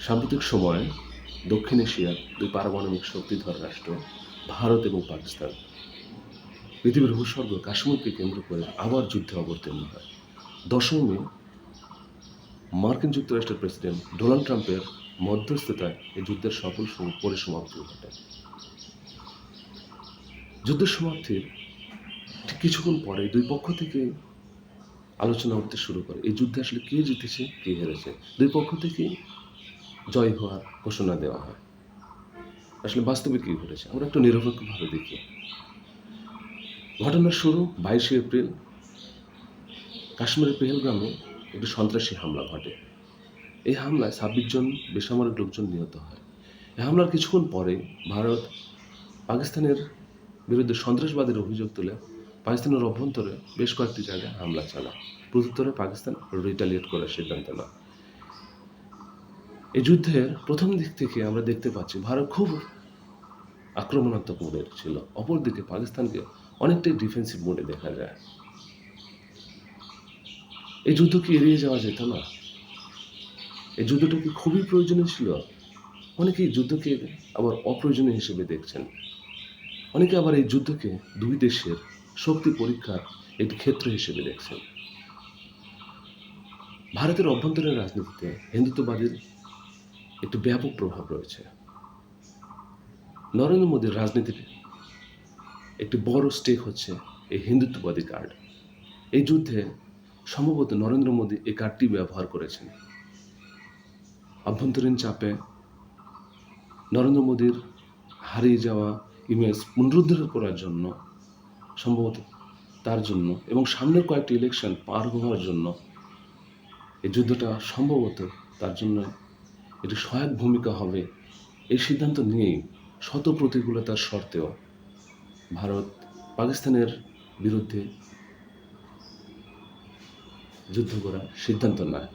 সাম্প্রতিক সময়ে দক্ষিণ এশিয়ার দুই পারমাণবিক শক্তিধর রাষ্ট্র, ভারত এবং পাকিস্তান পৃথিবীর ভূস্বর্গ কাশ্মীরকে কেন্দ্র করে আবার যুদ্ধে অবতীর্ণ হয়। দশম মে, মার্কিন যুক্তরাষ্ট্রের প্রেসিডেন্ট ডোনাল্ড ট্রাম্পের মধ্যস্থতায় এই যুদ্ধের সফল সম- পরিসমাপ্তি ঘটে। যুদ্ধের সমাপ্তির ঠিক কিছুক্ষণ পরে দুই পক্ষ থেকে আলোচনা উঠতে শুরু করে। এই যুদ্ধে আসলে কে জিতেছে, কে হেরেছে? দুই পক্ষ থেকে জয় হওয়ার ঘোষণা দেওয়া হয়। আসলে বাস্তবে কি ঘটেছে? আমরা একটু নিরপেক্ষভাবে দেখি। ঘটনার শুরু বাইশে এপ্রিল। কাশ্মীরের পেহেলগ্রামে একটি সন্ত্রাসী হামলা ঘটে। এই হামলায় ছাব্বিশ জন বেসামরিক লোকজন নিহত হয়। এই হামলার কিছুক্ষণ পরে ভারত পাকিস্তানের বিরুদ্ধে সন্ত্রাসবাদের অভিযোগ তুলে পাকিস্তানের অভ্যন্তরে বেশ কয়েকটি জায়গায় হামলা চালায়। প্রত্যুত্তরে পাকিস্তান রিটালিয়েট করার সিদ্ধান্ত নেয়। এই যুদ্ধের প্রথম দিক থেকে আমরা দেখতে পাচ্ছি ভারত খুব আক্রমণাত্মক মোডে ছিল। অপরদিকে পাকিস্তানকে অনেকটাই ডিফেন্সিভ মোডে দেখা যায়। এই যুদ্ধ কি এড়িয়ে যাওয়া যেত না? এই যুদ্ধটা কি খুবই প্রয়োজনীয় ছিল? অনেকে এই যুদ্ধকে আবার অপ্রয়োজনীয় হিসেবে দেখছেন। অনেকে আবার এই যুদ্ধকে দুই দেশের শক্তি পরীক্ষার একটি ক্ষেত্র হিসেবে দেখছেন। ভারতের অভ্যন্তরীণ রাজনীতিতে হিন্দুত্ববাদীর একটি ব্যাপক প্রভাব রয়েছে। নরেন্দ্র মোদীর রাজনীতির একটি বড় স্টেক হচ্ছে এই হিন্দুত্ববাদী কার্ড এই যুদ্ধে সম্ভবত নরেন্দ্র মোদী এই কার্ডটি ব্যবহার করেছেন। অভ্যন্তরীণ চাপে নরেন্দ্র মোদীর হারিয়ে যাওয়া ইমেজ পুনরুদ্ধার করার জন্য, সম্ভবত তার জন্য এবং সামনের কয়েকটি ইলেকশন পার হওয়ার জন্য এই যুদ্ধটা সম্ভবত তার জন্য একটি সহায়ক ভূমিকা হবে। এই সিদ্ধান্ত নিয়েই শত প্রতিকূলতার সত্ত্বেও ভারত পাকিস্তানের বিরুদ্ধে যুদ্ধ করার সিদ্ধান্ত নেয়।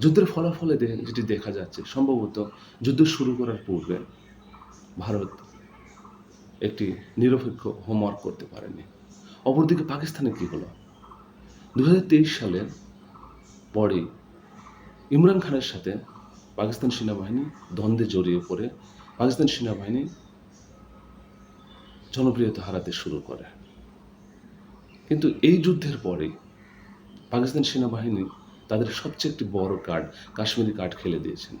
যুদ্ধের ফলাফলে যেটি দেখা যাচ্ছে, সম্ভবত যুদ্ধ শুরু করার পূর্বে ভারত একটি নিরপেক্ষ হোমওয়ার্ক করতে পারেনি। অপরদিকে পাকিস্তানে কী হলো? দু সালের পরে ইমরান খানের সাথে পাকিস্তান সেনাবাহিনী দ্বন্দ্বে জড়িয়ে পড়ে, পাকিস্তান সেনাবাহিনী জনপ্রিয়তা হারাতে শুরু করে। কিন্তু এই যুদ্ধের পরে পাকিস্তান সেনাবাহিনী তাদের সবচেয়ে একটি বড় কার্ড, কাশ্মীরি কার্ড খেলে দিয়েছেন।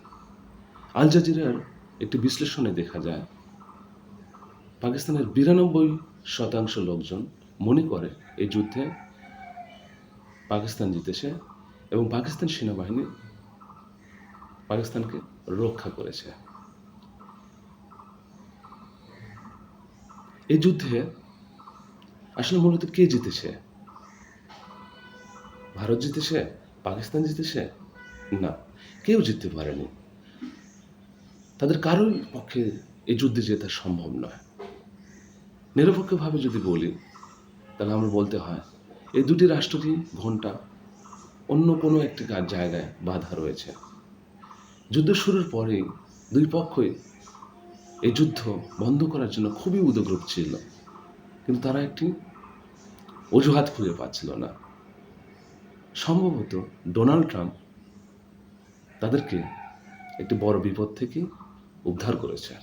আল জাজিরার একটি বিশ্লেষণে দেখা যায়, পাকিস্তানের বিরানব্বই শতাংশ লোকজন মনে করে এই যুদ্ধে পাকিস্তান জিতেছে এবং পাকিস্তান সেনাবাহিনী পাকিস্তানকে রক্ষা করেছে। এই যুদ্ধে আসলে মূলত কে জিতেছে? ভারত জিতেছে? পাকিস্তান জিতেছে? না, কেউ জিততে পারেনি। তাদের কারোর পক্ষে এই যুদ্ধে জেতা সম্ভব নয়। নিরপেক্ষভাবে যদি বলি, তাহলে আমরা বলতে হয়, এই দুটি রাষ্ট্রই ঘণ্টা অন্য কোনো একটি জায়গায় বাধা রয়েছে। যুদ্ধ শুরুর পরে দুই পক্ষই এই যুদ্ধ বন্ধ করার জন্য খুবই উদগ্রুপ ছিল। কিন্তু তারা একটি অজুহাত খুঁজে পাচ্ছিল না। সম্ভবত ডোনাল্ড ট্রাম্প তাদেরকে একটি বড় বিপদ থেকে উদ্ধার করেছে।